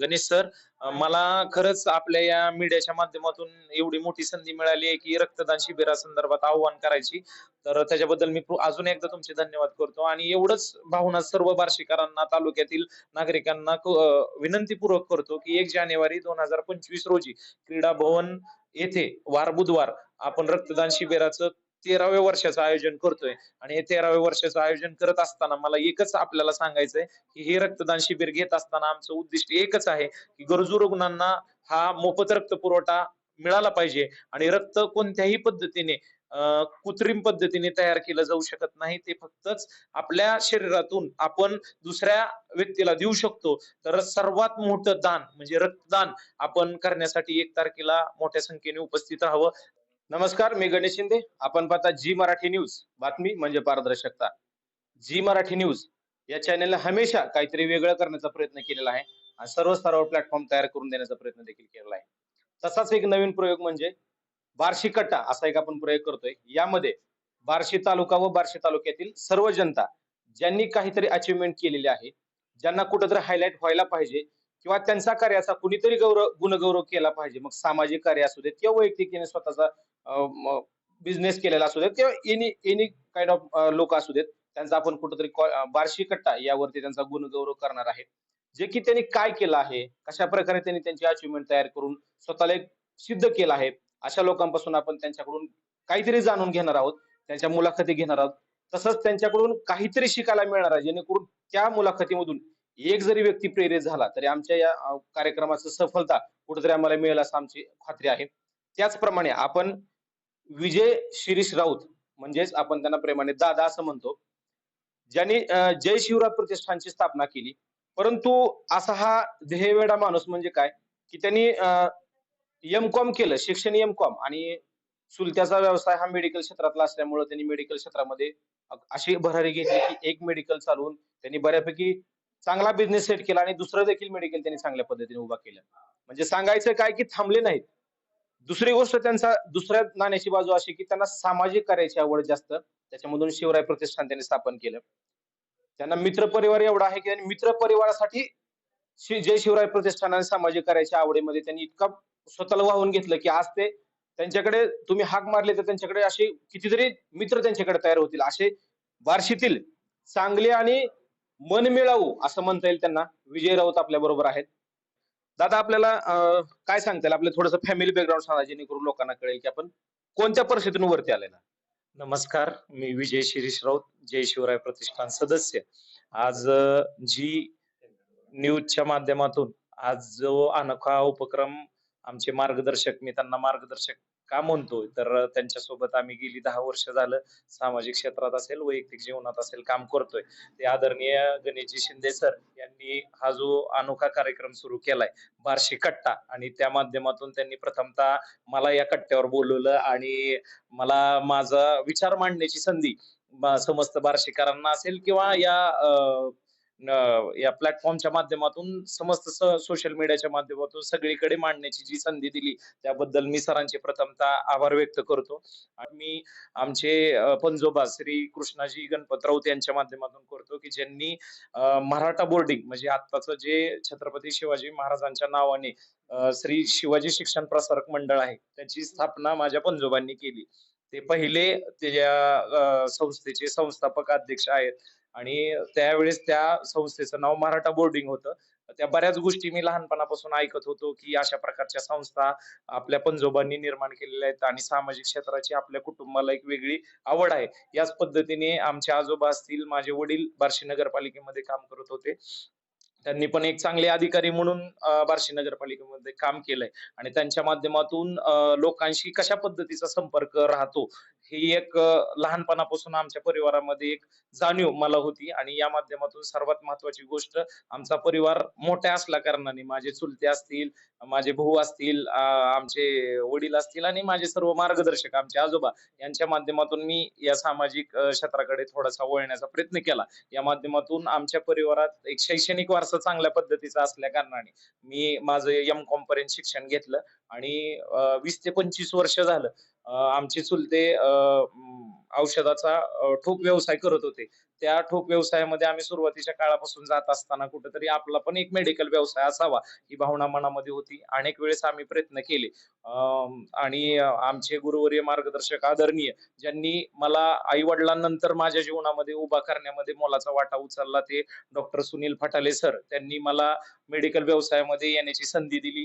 Ganesh sir मला खरंच आपल्या या मीडियाच्या माध्यमातून एवढी मोठी संधी मिळाली आहे की रक्तदान शिबिरासंदर्भात आव्हान करायची. तर त्याच्याबद्दल मी अजून एकदा तुमचे धन्यवाद करतो. आणि एवढंच भावना सर्व बार्शीकरांना तालुक्यातील नागरिकांना विनंतीपूर्वक करतो की एक जानेवारी दोन हजार पंचवीस रोजी क्रीडा भवन येथे वार बुधवार आपण रक्तदान शिबिराचं तेराव्या वर्षाचं आयोजन करतोय. आणि हे तेराव्या वर्षाचं आयोजन करत असताना मला एकच आपल्याला सांगायचंय की हे रक्तदान शिबिर घेत असताना आमचं उद्दिष्ट एकच आहे की गरजू रुग्णांना हा मोफत रक्त पुरवठा मिळाला पाहिजे. आणि रक्त कोणत्याही पद्धतीने अं, कृत्रिम पद्धतीने तयार केलं जाऊ शकत नाही. ते फक्तच आपल्या शरीरातून आपण दुसऱ्या व्यक्तीला देऊ शकतो. तर सर्वात मोठं दान म्हणजे रक्तदान आपण करण्यासाठी एक तारखेला मोठ्या संख्येने उपस्थित राहावं. नमस्कार मी गणेश शिंदे. आपण पाहता जी मराठी न्यूज. बातमी म्हणजे पारदर्शकता. जी मराठी न्यूज या चॅनेलला हमेशा काहीतरी वेगळं करण्याचा प्रयत्न केलेला आहे आणि सर्व स्तरावर प्लॅटफॉर्म तयार करून देण्याचा प्रयत्न देखील केलेला आहे. तसाच एक नवीन प्रयोग म्हणजे बार्शी कट्टा असा एक आपण प्रयोग करतोय. यामध्ये बार्शी तालुका व बार्शी तालुक्यातील सर्व जनता ज्यांनी काहीतरी अचिव्हमेंट केलेली आहे ज्यांना कुठंतरी हायलाइट व्हायला पाहिजे किंवा त्यांचा कार्याचा कुणीतरी गौरव गुणगौरव केला पाहिजे. मग सामाजिक कार्य असू देत किंवा वैयक्तिक स्वतःचा बिझनेस केलेला असू देत किंवा एनी एनी काइंड ऑफ लोक असू देत त्यांचा आपण कुठंतरी कॉ- बार्शी कट्टा यावरती त्यांचा गुणगौरव करणार आहे जे की त्यांनी काय केलं आहे कशा प्रकारे त्यांनी त्यांची अचिव्हमेंट तयार करून स्वतःला एक सिद्ध केलं आहे अशा लोकांपासून आपण त्यांच्याकडून काहीतरी जाणून घेणार आहोत त्यांच्या मुलाखती घेणार आहोत. तसंच त्यांच्याकडून काहीतरी शिकायला मिळणार आहे जेणेकरून त्या मुलाखतीमधून एक जरी व्यक्ती प्रेरित झाला तरी आमच्या या अं, कार्यक्रमाचं सफलता कुठेतरी आम्हाला मिळेल असं आमची खात्री आहे. त्याचप्रमाणे आपण विजय शिरीष राऊत म्हणजेच आपण त्यांना प्रेमाने दादा असं म्हणतो ज्यांनी जय शिवराज प्रतिष्ठानची स्थापना केली. परंतु असा हा ध्येयवेडा माणूस म्हणजे काय? की त्यांनी एम कॉम केलं शिक्षण एम कॉम आणि चुलत्याचा व्यवसाय हा मेडिकल क्षेत्रातला असल्यामुळे त्यांनी मेडिकल क्षेत्रामध्ये अशी भरारी घेतली की एक मेडिकल चालवून त्यांनी बऱ्यापैकी चांगला बिझनेस सेट केला आणि दुसरं देखील मेडिकल त्यांनी चांगल्या पद्धतीने उभा केलं. म्हणजे सांगायचं काय की थांबले नाहीत. दुसरी गोष्ट त्यांचा दुसऱ्या नाण्याची बाजू अशी की त्यांना सामाजिक कार्याची आवड जास्त. त्याच्यामधून शिवराय प्रतिष्ठान त्यांनी स्थापन केलं. त्यांना मित्र परिवार एवढा आहे की त्यांनी मित्र परिवारासाठी जय शिवराय प्रतिष्ठान आणि सामाजिक कार्याच्या आवडीमध्ये त्यांनी इतका स्वतःला वाहून घेतलं की आज ते त्यांच्याकडे तुम्ही हाक मारले तर त्यांच्याकडे असे कितीतरी मित्र त्यांच्याकडे तयार होतील. असे बार्शीतील चांगले आणि मन मिळावू असं म्हणता येईल त्यांना. विजय राऊत आपल्या बरोबर आहेत. दादा आपल्याला काय सांगता येईल आपलं थोडस फॅमिली बॅकग्राऊंड सांगा जेणेकरून लोकांना कळेल की आपण कोणत्या परिस्थितीतून वरती आले ना नमस्कार मी विजय शिरीष राऊत जय शिवराय प्रतिष्ठान सदस्य. आज जी न्यूजच्या माध्यमातून आज जो अनोखा उपक्रम आमचे मार्गदर्शक मी त्यांना मार्गदर्शक का म्हणतोय? तर त्यांच्यासोबत आम्ही गेली दहा वर्ष झालं. सामाजिक क्षेत्रात असेल वैयक्तिक जीवनात असेल काम करतोय. ते आदरणीय गणेशजी शिंदे सर यांनी हा जो अनोखा कार्यक्रम सुरू केलाय बार्शी कट्टा. आणि त्या माध्यमातून त्यांनी प्रथमतः मला या कट्ट्यावर बोलवलं आणि मला माझा विचार मांडण्याची संधी समस्त बार्शीकरांना असेल किंवा या या प्लॅटफॉर्मच्या माध्यमातून समस्त सोशल मीडियाच्या माध्यमातून सगळीकडे मांडण्याची जी संधी दिली त्याबद्दल मी सरांचे प्रथमतः आभार व्यक्त करतो. आणि मी आमचे पंजोबा श्री कृष्णाजी गणपत राऊत यांच्या माध्यमातून करतो की ज्यांनी मराठा बोर्डिंग म्हणजे आत्ताचं जे छत्रपती शिवाजी महाराजांच्या नावाने श्री शिवाजी शिक्षण प्रसारक मंडळ आहे त्याची स्थापना माझ्या पंजोबांनी केली. ते पहिले त्या संस्थेचे संस्थापक अध्यक्ष आहेत. आणि त्यावेळेस त्या संस्थेचं नाव मराठा बोर्डिंग होतं. त्या बऱ्याच गोष्टी मी लहानपणापासून ऐकत होतो की अशा प्रकारच्या संस्था आपल्या पंजोबांनी निर्माण केलेल्या आहेत आणि सामाजिक क्षेत्राची आपल्या कुटुंबाला एक वेगळी आवड आहे. याच पद्धतीने आमचे आजोबा असतील माझे वडील बार्शी नगरपालिकेमध्ये काम करत होते. त्यांनी पण एक चांगले अधिकारी म्हणून बार्शी नगरपालिकेमध्ये काम केलंय. आणि त्यांच्या माध्यमातून लोकांशी कशा पद्धतीचा संपर्क राहतो ही एक लहानपणापासून आमच्या परिवारामध्ये एक जाणीव मला होती. आणि या माध्यमातून सर्वात महत्वाची गोष्ट आमचा परिवार मोठा असल्या कारणाने माझे चुलते असतील माझे भाऊ असतील आमचे वडील असतील आणि माझे सर्व मार्गदर्शक आमचे आजोबा यांच्या माध्यमातून मी या सामाजिक क्षेत्राकडे थोडासा वळण्याचा प्रयत्न केला. या माध्यमातून आमच्या परिवारात एक शैक्षणिक वारसा चांगल्या पद्धतीचा असल्या कारणाने मी माझं एम पर्यंत शिक्षण घेतलं आणि वीस ते पंचवीस वर्ष झालं. आमचे चुलते औषधाचा ठोक व्यवसाय करत होते. त्या ठोक व्यवसायामध्ये आम्ही सुरुवातीच्या काळापासून जात असताना कुठेतरी आपला पण एक मेडिकल व्यवसाय असावा ही भावना मनामध्ये होती. अनेक वेळेस आम्ही प्रयत्न केले. आणि आमचे गुरुवर्य मार्गदर्शक आदरणीय ज्यांनी मला आई वडिलांनंतर माझ्या जीवनामध्ये उभा करण्यामध्ये मोलाचा वाटा उचलला ते डॉक्टर सुनील फटाले सर त्यांनी मला मेडिकल व्यवसायामध्ये येण्याची संधी दिली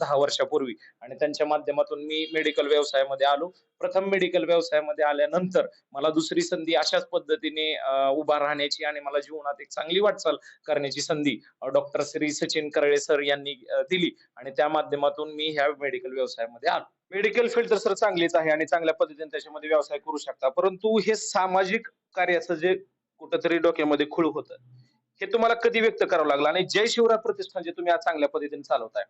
दहा वर्षापूर्वी. आणि त्यांच्या माध्यमातून मी मेडिकल व्यवसायामध्ये आलो. प्रथम मेडिकल व्यवसायामध्ये आल्यानंतर मला दुसरी संधी अशाच पद्धतीने उभा राहण्याची आणि मला जीवनात एक चांगली वाटचाल करण्याची संधी डॉक्टर श्री सचिन करळे सर यांनी दिली. आणि त्या माध्यमातून मी ह्या मेडिकल व्यवसायामध्ये आलो. मेडिकल फील्ड तर सर चांगलीच आहे आणि चांगल्या पद्धतीने त्याच्यामध्ये व्यवसाय करू शकता. परंतु हे सामाजिक कार्याचं जे कुठंतरी डोक्यामध्ये खुळ होतं हे तुम्हाला कधी व्यक्त करावं लागलं? आणि जय शिवराय प्रतिष्ठान जे तुम्ही आज चांगल्या पद्धतीने चालवताय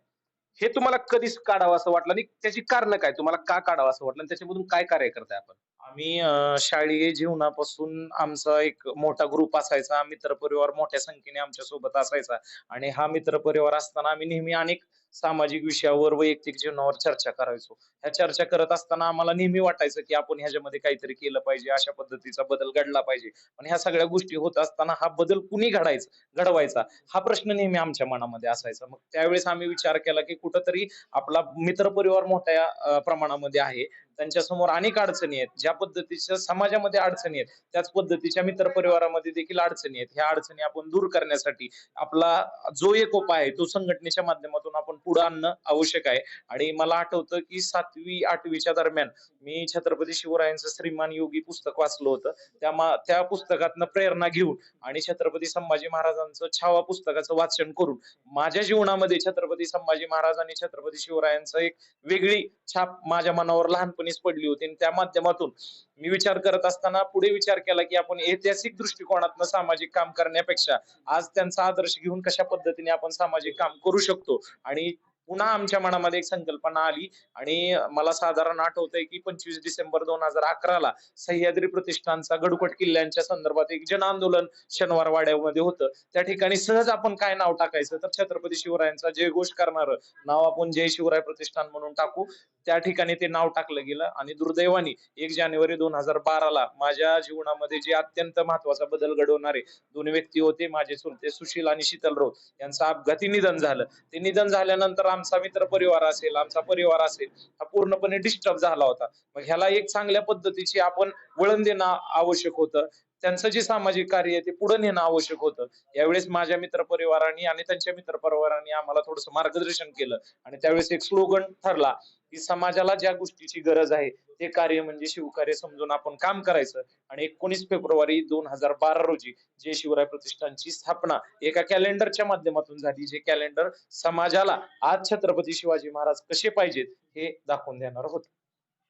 हे तुम्हाला कधीच काढावं असं वाटलं आणि त्याची कारण काय? तुम्हाला का काढावं असं वाटलं? आणि त्याच्यामधून काय कार्य करताय आपण? आम्ही अं, शालेय जीवनापासून आमचा एक मोठा ग्रुप असायचा. मित्रपरिवार मोठ्या संख्येने आमच्यासोबत असायचा. आणि हा मित्रपरिवार असताना आम्ही नेहमी अनेक सामाजिक विषयावर वैयक्तिक जीवनावर चर्चा करायचो. ह्या चर्चा करत असताना आम्हाला नेहमी वाटायचं की आपण ह्याच्यामध्ये काहीतरी केलं पाहिजे अशा पद्धतीचा बदल घडला पाहिजे. पण ह्या सगळ्या गोष्टी होत असताना हा बदल कुणी घडायचा घडवायचा? हा प्रश्न नेहमी आमच्या मनामध्ये असायचा. मग त्यावेळेस आम्ही विचार केला की कुठंतरी आपला मित्रपरिवार मोठ्या अं, प्रमाणामध्ये आहे. त्यांच्यासमोर अनेक अडचणी आहेत. ज्या पद्धतीच्या समाजामध्ये अडचणी आहेत त्याच पद्धतीच्या मित्र परिवारामध्ये देखील अडचणी आहेत. ह्या अडचणी आपण दूर करण्यासाठी आपला जो एक उपाय आहे तो संघटनेच्या माध्यमातून आपण पुढे आणणं आवश्यक आहे. आणि मला आठवतं की सातवी आठवीच्या दरम्यान मी छत्रपती शिवरायांचं श्रीमान योगी पुस्तक वाचलं होतं. त्या त्या पुस्तकातनं प्रेरणा घेऊन आणि छत्रपती संभाजी महाराजांचं छावा पुस्तकाचं वाचन करून माझ्या जीवनामध्ये छत्रपती संभाजी महाराज आणि छत्रपती शिवरायांचं एक वेगळी छाप माझ्या मनावर लहानपणीच पडली होती आणि त्या माध्यमातून मी विचार करत असताना पुढे विचार केला की आपण ऐतिहासिक दृष्टिकोनातनं सामाजिक काम करण्यापेक्षा आज त्यांचा आदर्श घेऊन कशा पद्धतीने आपण सामाजिक काम करू शकतो? आणि पुन्हा आमच्या मनामध्ये एक संकल्पना आली आणि मला साधारण आठवतंय की पंचवीस डिसेंबर दोन हजार अकराला सह्याद्री प्रतिष्ठानचा गडकोट किल्ल्यांच्या संदर्भात एक जन आंदोलन शनिवार वाड्यामध्ये होतं. त्या ठिकाणी सहज आपण काय नाव टाकायचं? तर छत्रपती शिवरायांचा जयघोष करणारं नाव आपण जय शिवराय प्रतिष्ठान म्हणून टाकू. त्या ठिकाणी ते नाव टाकलं गेलं आणि दुर्दैवाने एक जानेवारी दोन हजार बाराला माझ्या जीवनामध्ये जे अत्यंत महत्त्वाचा बदल घडवणारे दोन व्यक्ती होते. माझे चुलते सुशील आणि शीतल राऊत यांचं अपघाती निधन झालं. ते निधन झाल्यानंतर आमचा मित्र परिवार असेल आमचा परिवार असेल हा पूर्णपणे डिस्टर्ब झाला होता. मग ह्याला एक चांगल्या पद्धतीची आपण वळण देणं आवश्यक होतं. त्यांचं जे सामाजिक कार्य आहे ते पुढे नेणं आवश्यक होतं. यावेळेस माझ्या मित्रपरिवारांनी आणि त्यांच्या मित्रपरिवारांनी आम्हाला थोडस मार्गदर्शन केलं आणि त्यावेळेस एक स्लोगन ठरला की समाजाला ज्या गोष्टीची गरज आहे ते कार्य म्हणजे शिवकार्य समजून आपण काम करायचं. आणि एकोणीस फेब्रुवारी दोन हजार बारा रोजी जे शिवराय प्रतिष्ठानची स्थापना एका कॅलेंडरच्या माध्यमातून झाली जे कॅलेंडर समाजाला आज छत्रपती शिवाजी महाराज कसे पाहिजेत हे दाखवून देणार होत.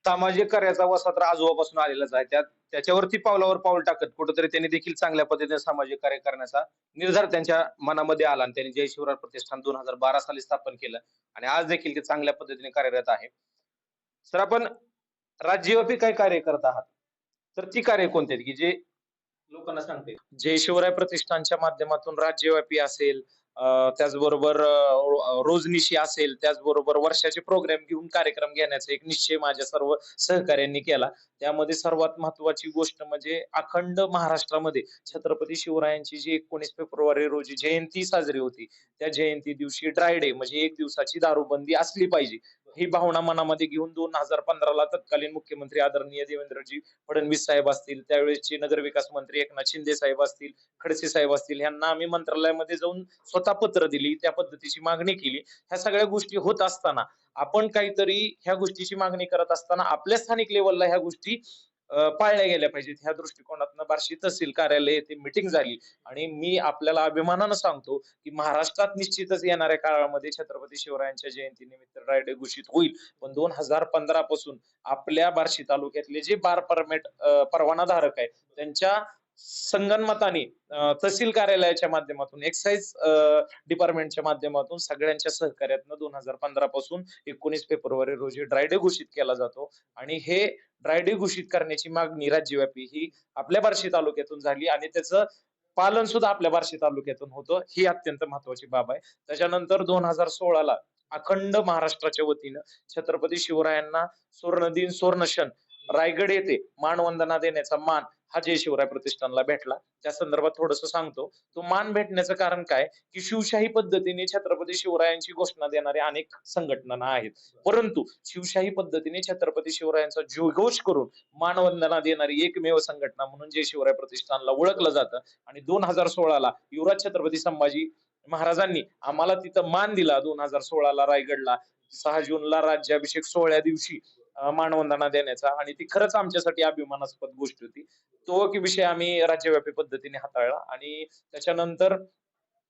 सामाजिक कार्याचा वसा तर आजोबापासून आलेलाच आहे. त्यात त्याच्यावरती पावलावर पाऊल टाकत कुठेतरी त्यांनी देखील चांगल्या पद्धतीने सामाजिक कार्य करण्याचा निर्धार त्यांच्या मनामध्ये आला आणि त्यांनी जय शिवराय प्रतिष्ठान दोन हजार बारा साली स्थापन केलं आणि आज देखील ते चांगल्या पद्धतीने कार्यरत आहे. सर आपण राज्यव्यापी काय कार्य करत आहात? तर ती कार्य कोणती आहेत? की जे लोकांना सांगते. जय शिवराय प्रतिष्ठानच्या माध्यमातून राज्यव्यापी असेल त्याचबरोबर रोजनिशी असेल त्याचबरोबर वर्षाचे प्रोग्राम घेऊन कार्यक्रम घेण्याचा एक निश्चय माझ्या सर्व सहकार्यांनी केला. त्यामध्ये सर्वात महत्वाची गोष्ट म्हणजे अखंड महाराष्ट्रामध्ये छत्रपती शिवरायांची जी एकोणीस फेब्रुवारी रोजी जयंती साजरी होती त्या जयंती दिवशी ड्राय डे म्हणजे एक दिवसाची दारूबंदी असली पाहिजे. ही भावना मनामध्ये घेऊन दोन हजार पंधराला तत्कालीन मुख्यमंत्री आदरणीय देवेंद्रजी फडणवीस साहेब असतील त्यावेळेसचे नगरविकास मंत्री एकनाथ शिंदे साहेब असतील खडसे साहेब असतील यांना आम्ही मंत्रालयामध्ये जाऊन स्वतः पत्र दिली त्या पद्धतीची मागणी केली. ह्या सगळ्या गोष्टी होत असताना आपण काहीतरी ह्या गोष्टीची मागणी करत असताना आपल्या स्थानिक लेवलला ह्या गोष्टी पाळल्या गेल्या पाहिजेत. ह्या दृष्टिकोनातनं बार्शी तहसील कार्यालय येथे मिटिंग झाली. आणि मी आपल्याला अभिमानानं सांगतो की महाराष्ट्रात निश्चितच येणाऱ्या काळामध्ये छत्रपती शिवरायांच्या जयंतीनिमित्त रायडे घोषित होईल. पण दोन हजार पंधरा पासून आपल्या बार्शी तालुक्यातले जे बार परमिट परवानाधारक आहेत त्यांच्या संगणमताने तहसील कार्यालयाच्या माध्यमातून एक्साईज डिपार्टमेंटच्या माध्यमातून सगळ्यांच्या सहकार्यातनं दोन हजार पंधरा पासून एकोणीस फेब्रुवारी रोजी ड्रायडे घोषित केला जातो. आणि हे ड्रायडे घोषित करण्याची मागणी राज्यव्यापी ही आपल्या बार्शी तालुक्यातून झाली आणि त्याचं पालन सुद्धा आपल्या बार्शी तालुक्यातून होतं ही अत्यंत महत्वाची बाब आहे. त्याच्यानंतर दोन हजार सोळाला अखंड महाराष्ट्राच्या वतीनं छत्रपती शिवरायांना सुवर्णदिन सुवर्णशन रायगड येथे मानवंदना देण्याचा मान हा जय शिवराय प्रतिष्ठानला भेटला. त्या संदर्भात थोडस सांगतो. तो मान भेटण्याचं कारण काय? की शिवशाही पद्धतीने छत्रपती शिवरायांची घोषणा देणाऱ्या अनेक संघटना आहेत. परंतु शिवशाही पद्धतीने छत्रपती शिवरायांचा जयघोष करून मानवंदना देणारी एकमेव संघटना म्हणून जय शिवराय प्रतिष्ठानला ओळखलं जातं. आणि दोन हजार सोळाला युवराज छत्रपती संभाजी महाराजांनी आम्हाला तिथं मान दिला. दोन हजार सोळाला रायगडला. सहा जूनला राज्याभिषेक सोहळ्या दिवशी मानवंदना देण्याचा. आणि ती खरंच आमच्यासाठी अभिमानास्पद गोष्ट होती. तो की विषय आम्ही राज्यव्यापी पद्धतीने हाताळला. आणि त्याच्यानंतर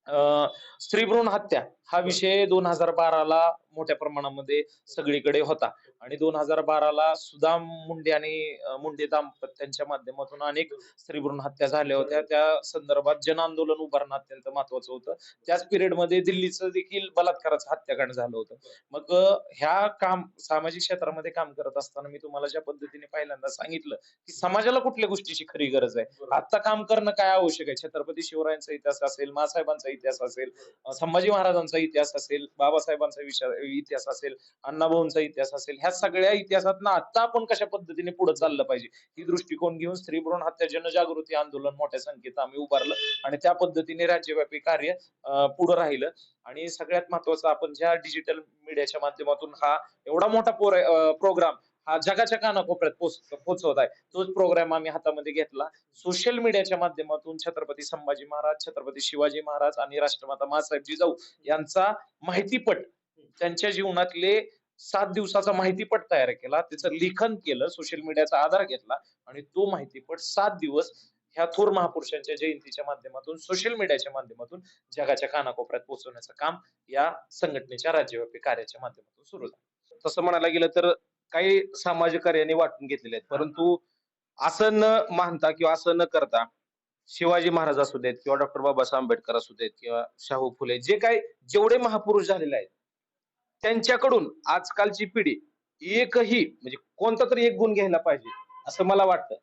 अं, स्त्रीभ्रूण हत्या हा विषय दोन हजार बाराला मोठ्या प्रमाणामध्ये सगळीकडे होता. आणि दोन हजार बाराला सुदाम मुंडे आणि मुंडे दाम्पत्यांच्या माध्यमातून अनेक स्त्रीभ्रूण हत्या झाल्या होत्या. त्या संदर्भात जन आंदोलन उभारणं अत्यंत महत्वाचं होतं. त्याच पिरियडमध्ये दिल्लीचं देखील बलात्काराचं हत्याकांड झालं होतं. मग ह्या काम सामाजिक क्षेत्रामध्ये काम करत असताना मी तुम्हाला ज्या पद्धतीने पहिल्यांदा सांगितलं की समाजाला कुठल्या गोष्टीची खरी गरज आहे? आता काम करणं काय आवश्यक आहे? छत्रपती शिवरायांचा इतिहास असेल मासाहेबांचा इतिहास असेल संभाजी महाराजांचा इतिहास असेल बाबासाहेबांचा विचार इतिहास असेल अण्णाभाऊंचा इतिहास असेल ह्या सगळ्या इतिहासात आता आपण कशा पद्धतीने पुढे चाललं पाहिजे? ही दृष्टिकोन घेऊन स्त्री भ्रूण हत्या जनजागृती आंदोलन मोठ्या संख्येत आम्ही उभारलं आणि त्या पद्धतीने राज्यव्यापी कार्य पुढे राहिलं. आणि सगळ्यात महत्वाचं आपण ज्या डिजिटल मीडियाच्या माध्यमातून हा एवढा मोठा प्रोग्राम हा जगाच्या कानाकोपऱ्यात पोच पोहोचवत आहे. तोच प्रोग्राम आम्ही हातामध्ये घेतला. सोशल मीडियाच्या माध्यमातून छत्रपती संभाजी महाराज छत्रपती शिवाजी महाराज आणि राष्ट्रमाता मासाहेब जिजाऊ यांचा माहितीपट त्यांच्या जीवनातले सात दिवसाचा माहितीपट तयार केला. त्याचं लेखन केलं सोशल मीडियाचा आधार घेतला आणि तो माहितीपट सात दिवस ह्या थोर महापुरुषांच्या जयंतीच्या माध्यमातून सोशल मीडियाच्या माध्यमातून जगाच्या कानाकोपऱ्यात पोहोचवण्याचं काम या संघटनेच्या राज्यव्यापी कार्याच्या माध्यमातून सुरू झालं. तसं म्हणायला गेलं तर काही सामाजिक कार्याने वाटून घेतलेले आहेत. परंतु असं न मानता किंवा असं न करता शिवाजी महाराज असू देत किंवा डॉक्टर बाबासाहेब आंबेडकर असू देत किंवा शाहू फुले जे काही जेवढे महापुरुष झालेले आहेत त्यांच्याकडून आजकालची पिढी एकही म्हणजे कोणता तरी एक गुण घ्यायला पाहिजे असं मला वाटतं.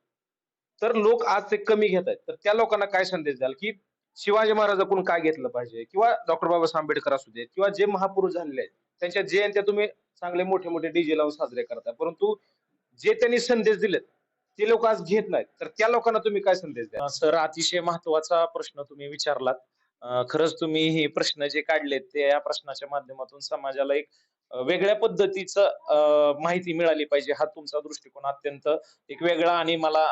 तर लोक आज ते कमी घेत आहेत. तर त्या लोकांना काय संदेश द्याल की शिवाजी महाराजाकडून काय घेतलं पाहिजे? किंवा डॉक्टर बाबासाहेब आंबेडकर असू देत किंवा जे महापुरुष झालेले आहेत त्यांच्या जयंत्या तुम्ही चांगले मोठे मोठे डीजे लावून साजरे करताय. परंतु जे त्यांनी संदेश दिलेत ते लोक आज घेत नाहीत. तर त्या लोकांना तुम्ही काय संदेश द्या सर अतिशय महत्त्वाचा प्रश्न तुम्ही विचारलात. खरंच तुम्ही हे प्रश्न जे काढलेत ते या प्रश्नाच्या माध्यमातून समाजाला एक वेगळ्या पद्धतीचं माहिती मिळाली पाहिजे. हा तुमचा दृष्टिकोन अत्यंत एक वेगळा आणि मला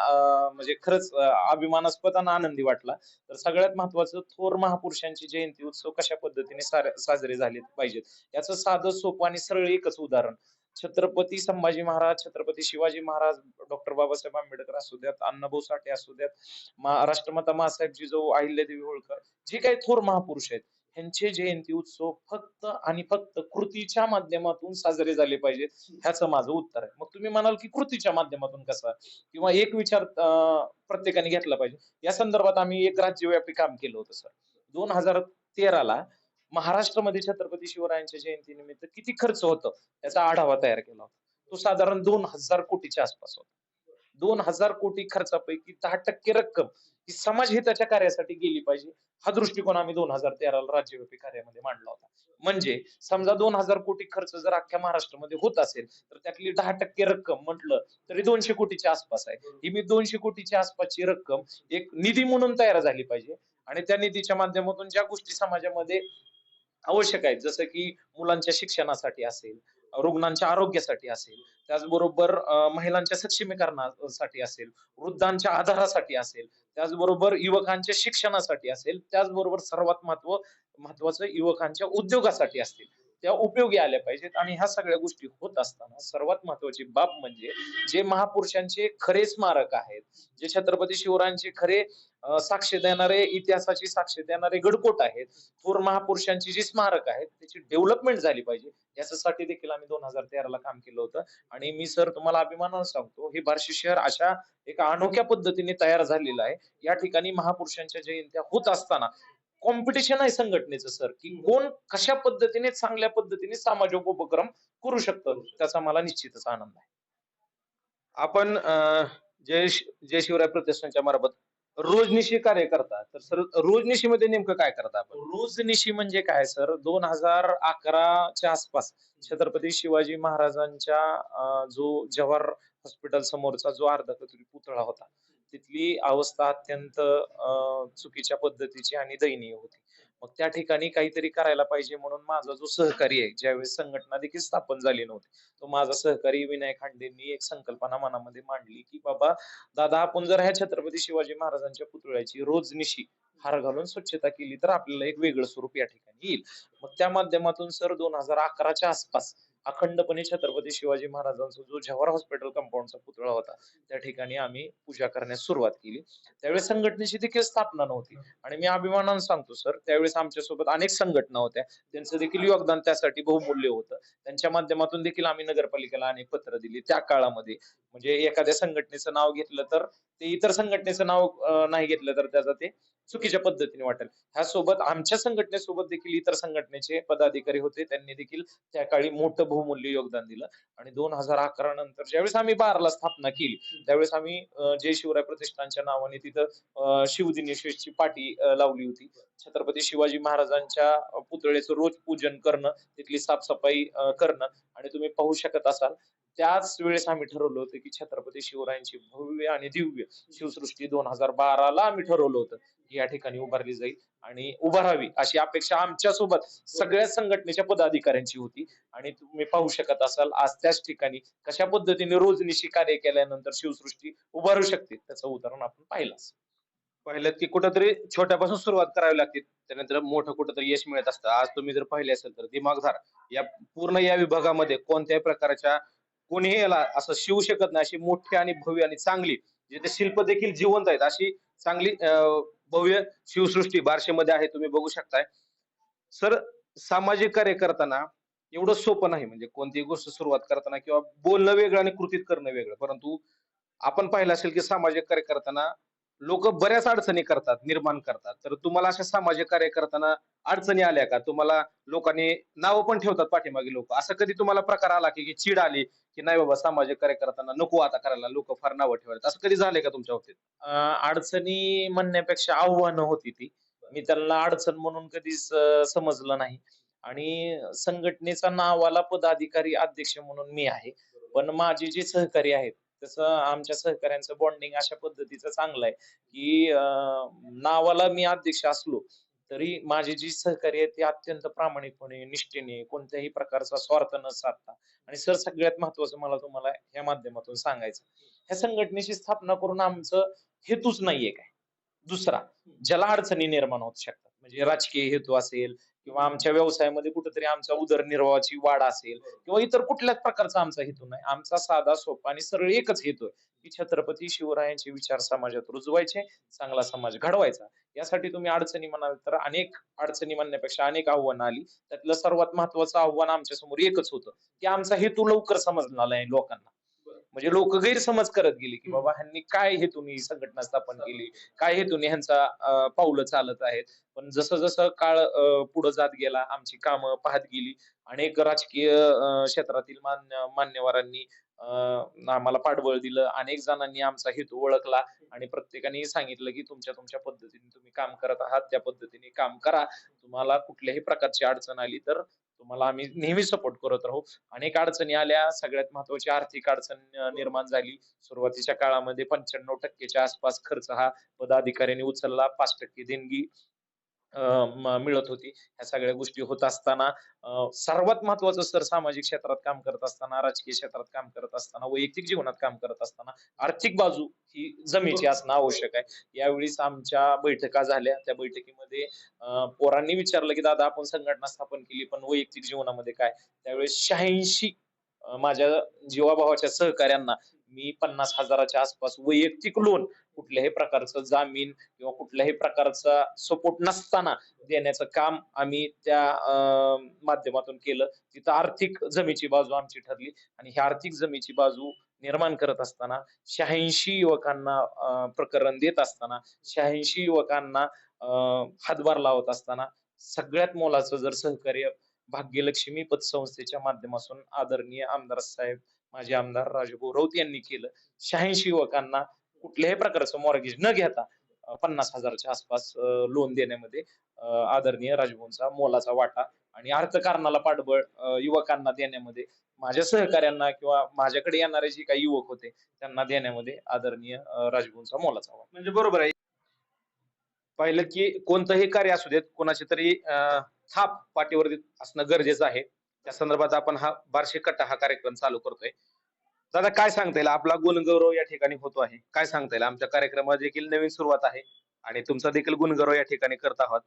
म्हणजे खरंच अभिमानास्पद आणि आनंदी वाटला. तर सगळ्यात महत्वाचं थोर महापुरुषांची जयंती उत्सव कशा पद्धतीने साजरे झाले पाहिजेत? याचं साधं सोपं आणि सरळ एकच उदाहरण. छत्रपती संभाजी महाराज छत्रपती शिवाजी महाराज डॉक्टर बाबासाहेब आंबेडकर असू द्यात अण्णाभाऊ साठे असू द्यात राष्ट्रमाता महासाहेब जिजाऊ अहिल्यादेवी होळकर जे काही थोर महापुरुष आहेत ह्यांचे जयंती उत्सव फक्त आणि फक्त कृतीच्या माध्यमातून साजरे झाले पाहिजेत ह्याचं माझं उत्तर आहे. मग तुम्ही म्हणाल की कृतीच्या माध्यमातून कसा? किंवा एक विचार प्रत्येकाने घेतला पाहिजे. या संदर्भात आम्ही एक राज्यव्यापी काम केलं होतं सर. दोन हजार तेराला महाराष्ट्रामध्ये छत्रपती शिवरायांच्या जयंतीनिमित्त किती खर्च होतो? याचा आढावा तयार केला होता. तो साधारण दोन हजार कोटीच्या आसपास होता. दोन हजार कोटी खर्चापैकी दहा टक्के रक्कम ही समाजहिताच्या कार्यासाठी गेली पाहिजे. हा दृष्टिकोन आम्ही दोन हजार तेराला राज्यव्यापी कार्यामध्ये मांडला होता. म्हणजे समजा दोन हजार कोटी खर्च जर अख्ख्या महाराष्ट्रामध्ये होत असेल तर त्यातली दहा टक्के रक्कम म्हटलं तरी दोनशे कोटीच्या आसपास आहे. ही मी दोनशे कोटीच्या आसपासची रक्कम एक निधी म्हणून तयार झाली पाहिजे. आणि त्या निधीच्या माध्यमातून ज्या गोष्टी समाजामध्ये आवश्यक आहेत जसं की मुलांच्या शिक्षणासाठी असेल रुग्णांच्या आरोग्यासाठी असेल त्याचबरोबर महिलांच्या सक्षमीकरणासाठी असेल वृद्धांच्या आधारासाठी असेल त्याचबरोबर युवकांच्या शिक्षणासाठी असेल त्याचबरोबर सर्वात महत्त्व महत्वाचं युवकांच्या उद्योगासाठी असतील. त्या उपयोगी आल्या पाहिजेत आणि ह्या सगळ्या गोष्टी होत असताना सर्वात महत्वाची बाब म्हणजे जे महापुरुषांचे खरे स्मारक आहेत जे छत्रपती शिवरायांचे खरे साक्ष देणारे इतिहासाची साक्ष देणारे गडकोट आहेत. थोर महापुरुषांची जी स्मारक आहेत त्याची डेव्हलपमेंट झाली पाहिजे. याच्यासाठी देखील आम्ही दोन हजार तेराला काम केलं होतं. आणि मी सर तुम्हाला अभिमानानं सांगतो हे बार्शी शहर अशा एका अनोख्या पद्धतीने तयार झालेलं आहे. या ठिकाणी महापुरुषांच्या जयंत्या होत असताना कॉम्पिटिशन आहे संघटनेचं सर की कोण कशा पद्धतीने चांगल्या पद्धतीने सामाजिक उपक्रम करू शकतो त्याचा मला निश्चितच आनंद आहे. आपण अं, जय जय शिवराय प्रतिष्ठानच्या मार्फत रोजनिशी कार्य करता तर सर रोजनिशीमध्ये नेमकं काय करता आपण? रोजनिशी म्हणजे काय सर? दोन हजार अकराच्या आसपास छत्रपती शिवाजी महाराजांच्या जो जवाहर हॉस्पिटल समोरचा जो अर्धकतरी पुतळा होता तिथली अवस्था अत्यंत चुकीच्या पद्धतीची आणि दयनीय होती. मग त्या ठिकाणी काहीतरी करायला पाहिजे म्हणून माझा जो सहकारी आहे ज्यावेळेस संघटना देखील स्थापन झाली नव्हती तो माझा सहकारी विनायक खांडेंनी एक संकल्पना मनामध्ये मांडली की बाबा दादा आपण जर ह्या छत्रपती शिवाजी महाराजांच्या पुतळ्याची रोजनिशी हार घालून स्वच्छता केली तर आपल्याला एक वेगळं स्वरूप या ठिकाणी येईल. मग त्या माध्यमातून सर दोन हजार अकराच्या आसपास अखंडपणे छत्रपती शिवाजी महाराजांचा जो जवाहर हॉस्पिटल कंपाऊंडचा पुतळा होता त्या ठिकाणी आम्ही पूजा करण्यास सुरुवात केली. त्यावेळेस संघटनेची देखील स्थापना नव्हती. आणि मी अभिमानानं सांगतो सर त्यावेळेस आमच्यासोबत अनेक संघटना होत्या. त्यांचं देखील योगदान त्यासाठी बहुमूल्य होतं. त्यांच्या माध्यमातून देखील आम्ही नगरपालिकेला अनेक पत्र दिली. त्या काळामध्ये म्हणजे एखाद्या संघटनेचं नाव घेतलं तर ते इतर संघटनेचं नाव नाही घेतलं तर त्याचा ते चुकीच्या पद्धतीने वाटेल. ह्यासोबत आमच्या संघटनेसोबत देखील इतर संघटनेचे पदाधिकारी होते. त्यांनी देखील त्या काळी मोठं बहुमूल्य योगदान दिलं. आणि दोन हजार अकरा नंतर ज्यावेळेस आम्ही बारला स्थापना केली त्यावेळेस आम्ही जय शिवराय प्रतिष्ठानच्या नावाने तिथं अं, शिवदिनेश्वरची पाठी लावली होती. छत्रपती शिवाजी महाराजांच्या पुतळ्याचं रोज पूजन करणं तिथली साफसफाई करणं. आणि तुम्ही पाहू शकत असाल त्याच वेळेस आम्ही ठरवलं होतं की छत्रपती शिवरायांची भव्य आणि दिव्य शिवसृष्टी दोन हजार बाराला आम्ही ठरवलं होतं. की या ठिकाणी उभारली जाईल आणि उभारावी अशी अपेक्षा आमच्यासोबत सगळ्या संघटनेच्या पदाधिकाऱ्यांची होती. आणि तुम्ही पाहू शकत असाल आज त्याच ठिकाणी कशा पद्धतीने रोजनिशी कार्य केल्यानंतर शिवसृष्टी उभारू शकते त्याचं उदाहरण आपण पाहिलं पाहिलं की कुठंतरी छोट्यापासून सुरुवात करावी लागते. त्यानंतर मोठं कुठंतरी यश मिळत असतं. आज तुम्ही जर पाहिले असेल तर दिमागधार या पूर्ण या विभागामध्ये कोणत्याही प्रकारच्या कोणीही याला असं शिवू शकत नाही अशी मोठी आणि भव्य आणि चांगली जिथे शिल्प देखील जिवंत आहेत अशी चांगली अं, भव्य शिवसृष्टी बारशेमध्ये आहे तुम्ही बघू शकताय. सर सामाजिक कार्य करताना एवढं सोपं नाही म्हणजे कोणतीही गोष्ट सुरुवात करताना किंवा बोलणं वेगळं आणि कृतीत करणं वेगळं परंतु आपण पाहिलं असेल की सामाजिक कार्य करताना लोक बऱ्याच अडचणी करतात निर्माण करतात. तर तुम्हाला अशा सामाजिक कार्य करताना अडचणी आल्या का? तुम्हाला लोकांनी नावं पण ठेवतात पाठीमागे लोक. असं कधी तुम्हाला प्रकार आला की चीड आली की नाही बाबा सामाजिक कार्य करताना नको आता करायला लोक फार नावं ठेवायला असं कधी झालंय का तुमच्या बाबतीत? अडचणी म्हणण्यापेक्षा आव्हानं होती ती. मी त्यांना अडचण म्हणून कधीच समजलं नाही. आणि संघटनेचा नावाला पदाधिकारी अध्यक्ष म्हणून मी आहे. पण माझे जे सहकारी आहेत तसं आमच्या सहकाऱ्यांचं बॉन्डिंग अशा पद्धतीचं चांगलं आहे की अं, नावाला मी अध्यक्ष असलो तरी माझे जी सहकारी आहेत ते अत्यंत प्रामाणिकपणे निष्ठेने कोणत्याही प्रकारचा स्वार्थ न साधता आणि सर सगळ्यात महत्वाचं मला तुम्हाला या माध्यमातून सांगायचं ह्या संघटनेची स्थापना करून आमचं हेतूच नाहीये काय. दुसरा ज्याला अडचणी निर्माण होत शकतात म्हणजे राजकीय हेतू असेल किंवा आमच्या व्यवसायामध्ये कुठेतरी आमचा उदरनिर्वाहाची वाढ असेल किंवा इतर कुठल्याच प्रकारचा आमचा हेतू नाही. आमचा साधा सोपा आणि सरळ एकच हेतू आहे की छत्रपती शिवरायांचे विचार समाजात रुजवायचे चांगला समाज घडवायचा. यासाठी तुम्ही अडचणी म्हणाल तर अनेक अडचणी म्हणण्यापेक्षा अनेक आव्हानं आली. त्यातलं सर्वात महत्वाचं आव्हान आमच्यासमोर एकच होतं की आमचा हेतू लवकर समजला नाही लोकांना. म्हणजे लोक गैरसमज करत गेले की बाबा ह्यांनी काय हेतून संघटना स्थापन केली? काय हेतून ह्यांचा पावलं चालत आहेत? पण जसं जसं काळ पुढे जात गेला आमची कामं पाहत गेली अनेक राजकीय क्षेत्रातील मान्य मान्यवरांनी अं, आम्हाला पाठबळ दिलं अनेक जणांनी आमचा हेतू ओळखला आणि प्रत्येकाने सांगितलं की तुमच्या तुमच्या पद्धतीने तुम्ही काम करत आहात त्या पद्धतीने काम करा. तुम्हाला कुठल्याही प्रकारची अडचण आली तर तुम्हाला आम्ही नेहमी सपोर्ट करत राहू. अनेक अडचणी आल्या सगळ्यात महत्वाची आर्थिक अडचण निर्माण झाली. सुरुवातीच्या काळामध्ये पंच्याण्णव टक्केच्या आसपास खर्च हा पदाधिकाऱ्यांनी उचलला पाच टक्के देणगी मिळत होती. ह्या सगळ्या गोष्टी होत असताना सर्वात महत्वाचं सर सामाजिक क्षेत्रात काम करत असताना राजकीय क्षेत्रात काम करत असताना वैयक्तिक जीवनात काम करत असताना आर्थिक बाजू ही जमेची असणं आवश्यक आहे. यावेळीस आमच्या बैठका झाल्या. त्या बैठकीमध्ये अं, पोरांनी विचारलं की दादा आपण संघटना स्थापन केली पण वैयक्तिक जीवनामध्ये काय? त्यावेळेस शहाऐंशी माझ्या जीवाभावाच्या सहकाऱ्यांना मी पन्नास हजाराच्या आसपास वैयक्तिक लोन कुठल्याही प्रकारचं जामीन किंवा कुठल्याही प्रकारचा सपोर्ट नसताना देण्याचं काम आम्ही त्या माध्यमातून केलं. तिथं आर्थिक जमीची बाजू आमची ठरली आणि ही आर्थिक जमीची बाजू निर्माण करत असताना शहाऐंशी युवकांना अं, प्रकरण देत असताना शहाऐंशी युवकांना अं, हातभार लावत असताना सगळ्यात मोलाचं जर सहकार्य भाग्यलक्ष्मी पतसंस्थेच्या माध्यमातून आदरणीय आमदार साहेब माजी आमदार राजभाऊ राऊत यांनी केलं. शहाऐंशी युवकांना कुठल्याही प्रकारचं मॉर्गेज न घेता पन्नास हजाराच्या आसपास लोन देण्यामध्ये आदरणीय राजभवनचा मोलाचा वाटा आणि अर्थकारणाला पाठबळ युवकांना देण्यामध्ये माझ्या सहकाऱ्यांना किंवा माझ्याकडे येणारे जे काही युवक होते त्यांना देण्यामध्ये आदरणीय अं, राजभवनचा मोलाचा वाटा. म्हणजे बरोबर आहे. पाहिलं की कोणतंही कार्य असू देत कोणाची तरी थाप छाप पाठीवरती असणं गरजेचं आहे. त्या संदर्भात आपण हा बार्शी कट्टा हा कार्यक्रम चालू करतोय. दादा काय सांगता येईल? आपला गुणगौरव या ठिकाणी होतो आहे. काय सांगता येईल? आमच्या कार्यक्रमात देखील नवीन सुरुवात आहे आणि तुमचा देखील गुणगौरव या ठिकाणी करत आहोत.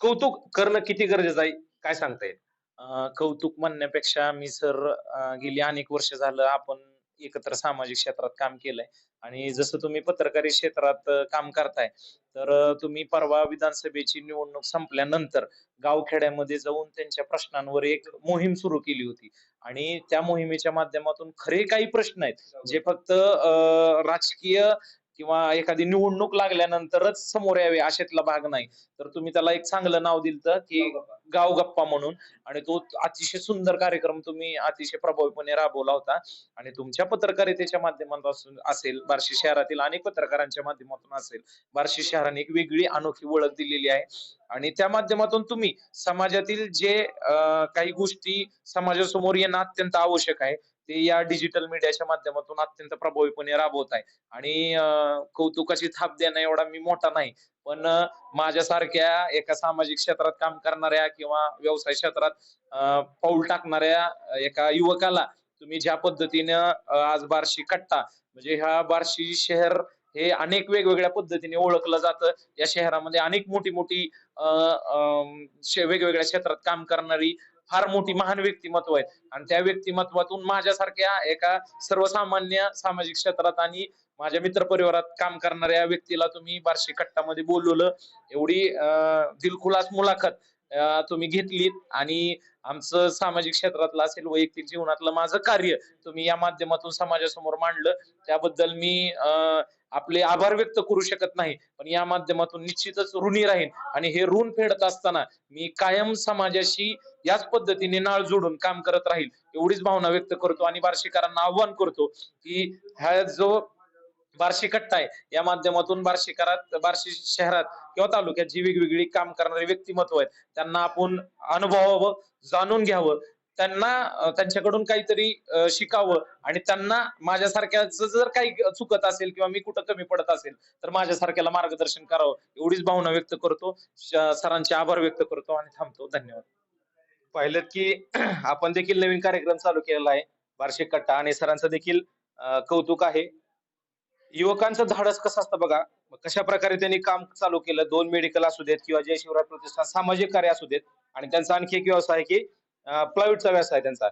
कौतुक करणं किती गरजेचं आहे? काय सांगता येईल? अं, कौतुक म्हणण्यापेक्षा मी सर गेली अनेक वर्ष झालं आपण एकत्र सामाजिक क्षेत्रात काम केलंय. आणि जसं तुम्ही पत्रकारी क्षेत्रात काम करताय तर तुम्ही परवा विधानसभेची निवडणूक संपल्यानंतर गावखेड्यामध्ये जाऊन त्यांच्या प्रश्नांवर एक मोहीम सुरू केली होती. आणि त्या मोहिमेच्या माध्यमातून खरे काही प्रश्न आहेत. जे फक्त अं, राजकीय किंवा एखादी निवडणूक लागल्यानंतरच समोर यावे अशातला भाग नाही. तर तुम्ही त्याला एक चांगलं नाव दिलं की गाव गप्पा. म्हणून. आणि तो अतिशय सुंदर कार्यक्रम तुम्ही अतिशय प्रभावीपणे राबवला होता. आणि तुमच्या पत्रकारितेच्या माध्यमातून असेल बार्शी शहरातील अनेक पत्रकारांच्या माध्यमातून असेल बार्शी शहराने एक वेगळी अनोखी ओळख दिलेली आहे. आणि त्या माध्यमातून तुम्ही समाजातील जे काही गोष्टी समाजासमोर येणं अत्यंत आवश्यक आहे. ते या डिजिटल मीडियाच्या माध्यमातून अत्यंत प्रभावीपणे राबवत आहे. आणि कौतुकाची थाप देणं एवढा मी मोठा नाही. पण माझ्यासारख्या एका सामाजिक क्षेत्रात काम करणाऱ्या किंवा व्यवसाय क्षेत्रात पाऊल टाकणाऱ्या एका युवकाला तुम्ही ज्या पद्धतीनं आज बार्शी कट्टा म्हणजे ह्या बार्शी शहर हे अनेक वेगवेगळ्या पद्धतीने ओळखलं जातं. या शहरामध्ये अनेक मोठी मोठी शे- वेगवेगळ्या क्षेत्रात काम करणारी फार मोठी महान व्यक्तिमत्व आहेत आणि त्या व्यक्तिमत्वातून माझ्यासारख्या एका सर्वसामान्य सामाजिक क्षेत्रात आणि माझ्या मित्र परिवारात काम करणाऱ्या व्यक्तीला तुम्ही बार्शी कट्टामध्ये बोलवलं. एवढी दिलखुलास मुलाखत तुम्ही घेतलीत. आणि आमचं सामाजिक क्षेत्रातलं असेल वैयक्तिक जीवनातलं माझं कार्य तुम्ही या माध्यमातून समाजासमोर मांडलं. त्याबद्दल मी आपले आभार व्यक्त करू शकत नाही. पण या माध्यमातून निश्चितच ऋणी राहीन. आणि हे ऋण फेडत असताना मी कायम समाजाशी याच पद्धतीने नाळ जोडून काम करत राहील. एवढीच भावना व्यक्त करतो आणि बार्शीकरांना आव्हान करतो की हा जो बार्शी कट्टा आहे या माध्यमातून बार्शीकरात बार्शी शहरात किंवा तालुक्यात जी वेगवेगळी काम करणारी व्यक्तिमत्व आहेत त्यांना आपण अनुभवावं जाणून घ्यावं त्यांना त्यांच्याकडून काहीतरी शिकावं आणि त्यांना माझ्यासारख्याच जर काही चुकत असेल किंवा मी कुठं कमी पडत असेल तर माझ्यासारख्याला मार्गदर्शन करावं. एवढीच भावना व्यक्त करतो. सरांचे आभार व्यक्त करतो आणि थांबतो. धन्यवाद. पाहिलं की आपण देखील नवीन कार्यक्रम चालू केलेला आहे. वार्षिक कट्टा आणि सरांचं देखील कौतुक आहे. युवकांचं धाडस कसं असतं बघा? कशा प्रकारे त्यांनी काम चालू केलं? दोन मेडिकल असू देत किंवा जय शिवराय प्रतिष्ठान सामाजिक कार्य असू देत. आणि त्यांचा आणखी एक व्यवसाय आहे की प्लायवूडचा व्यवसाय त्यांचा.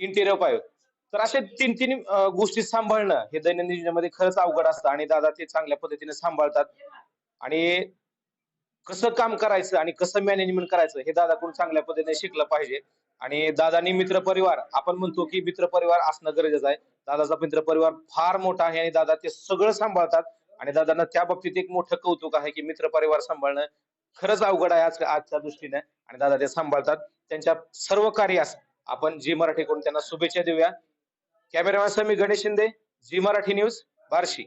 इंटेरियर पाईप तर असे तीन तीन गोष्टी सांभाळणं हे दैनंदिन जीवनामध्ये खरंच अवघड असतं आणि दादा ते चांगल्या पद्धतीने सांभाळतात. आणि कसं काम करायचं आणि कसं मॅनेजमेंट करायचं हे दादाकडून चांगल्या पद्धतीने शिकलं पाहिजे. आणि दादानी मित्र परिवार आपण म्हणतो की मित्र परिवार असणं गरजेचं आहे. दादाचा मित्र परिवार फार मोठा आहे आणि दादा ते सगळं सांभाळतात. आणि दादांना त्या बाबतीत एक मोठं कौतुक आहे की मित्र परिवार सांभाळणं खरंच अवघड आहे आज आजच्या दृष्टीने. आणि दादा ते सांभाळतात. त्यांच्या सर्व कार्यास आपण जी मराठीकडून त्यांना शुभेच्छा देऊया. Cameraman Swami Ganesh Shinde Zee Marathi news Barshi.